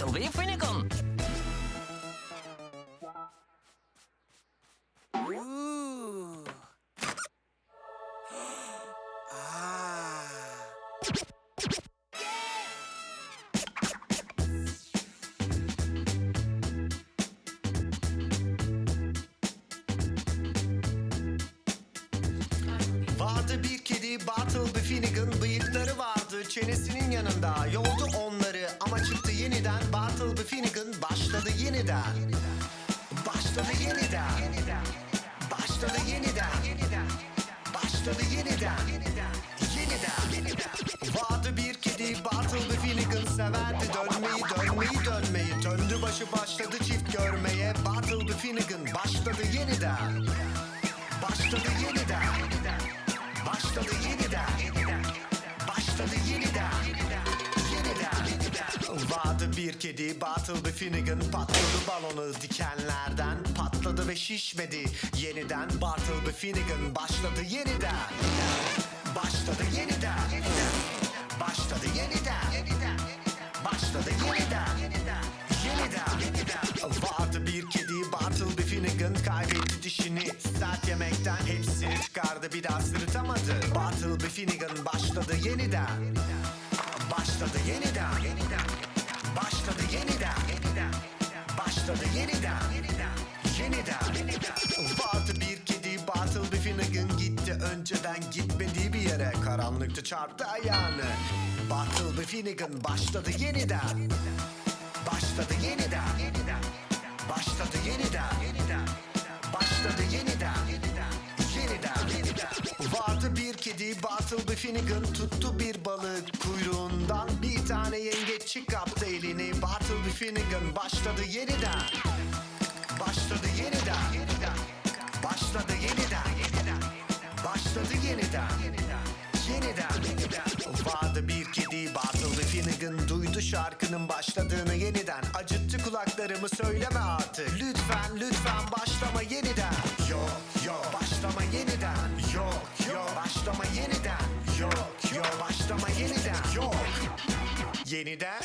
Bartleby Finnegan. Vardı bir kedi Bartleby Finnegan Bıyıkları vardı çenesinin yanında Yoldu Başladı yeniden. Başladı yeniden. Yeniden. Vardı bir kedi Bartleby Finnegan Severdi. Dönmeyi dönmeyi dönmeyi. Döndü başı başladı çift görmeye. Bartleby Finnegan başladı yeniden. Başladı yeniden. Başladı yeniden. Başladı yeniden. Yeniden. Vardı bir kedi Bartleby Finnegan. Patladı balonu dikenlerden ve şişmedi. Yeniden Bartleby Finnegan Başladı yeniden. Başladı yeniden. Başladı yeniden. Başladı yeniden. Yeniden. Vardı bir kedi Bartleby Finnegan Kaybetti dişini. Sert yemekten hepsini çıkardı Bir daha sırıtamadı. Bartleby Finnegan başladı yeniden. Başladı yeniden. Başladı yeniden. Başladı yeniden Yeniden önceden gitmediği bir yere. Karanlıkta çarptı ayağını. Bartleby Finnegan başladı yeniden. Başladı yeniden. Başladı yeniden. Başladı yeniden. Yeniden. Vardı bir kedi Bartleby Finnegan. Tuttu bir balık. Kuyruğundan Bir tane yengeç kaptı elini. Bartleby Finnegan başladı yeniden. Başladı yeniden. Başladı yeniden şarkının başladığını yeniden. Acıttı kulaklarımı söyleme artık. Lütfen lütfen başlama yeniden. Yok yok. Başlama yeniden. Yok yok. Başlama yeniden. Yok yok. Başlama yeniden. Yok. Yeniden